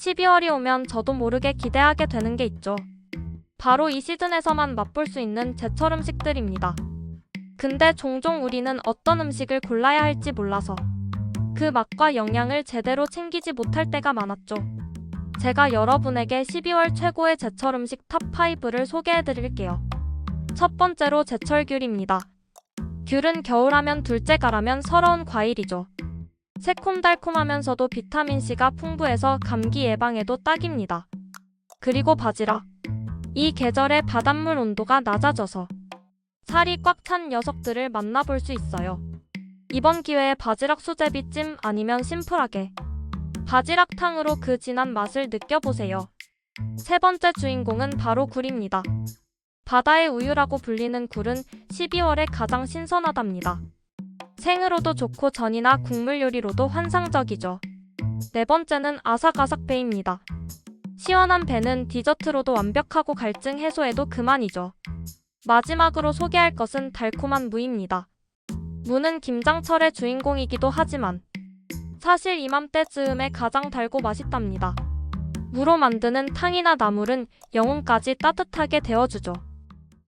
12월이 오면 저도 모르게 기대하게 되는 게 있죠. 바로 이 시즌에서만 맛볼 수 있는 제철 음식들입니다. 근데 종종 우리는 어떤 음식을 골라야 할지 몰라서 그 맛과 영양을 제대로 챙기지 못할 때가 많았죠. 제가 여러분에게 12월 최고의 제철 음식 탑5를 소개해 드릴게요. 첫 번째로 제철 귤입니다. 귤은 겨울하면 둘째 가라면 서러운 과일이죠. 새콤달콤하면서도 비타민C가 풍부해서 감기 예방에도 딱입니다. 그리고 바지락. 이 계절에 바닷물 온도가 낮아져서 살이 꽉 찬 녀석들을 만나볼 수 있어요. 이번 기회에 바지락 수제비찜 아니면 심플하게 바지락탕으로 그 진한 맛을 느껴보세요. 세 번째 주인공은 바로 굴입니다. 바다의 우유라고 불리는 굴은 12월에 가장 신선하답니다. 생으로도 좋고 전이나 국물 요리로도 환상적이죠. 네 번째는 아삭아삭 배입니다. 시원한 배는 디저트로도 완벽하고 갈증 해소에도 그만이죠. 마지막으로 소개할 것은 달콤한 무입니다. 무는 김장철의 주인공이기도 하지만 사실 이맘때쯤에 가장 달고 맛있답니다. 무로 만드는 탕이나 나물은 영혼까지 따뜻하게 데워주죠.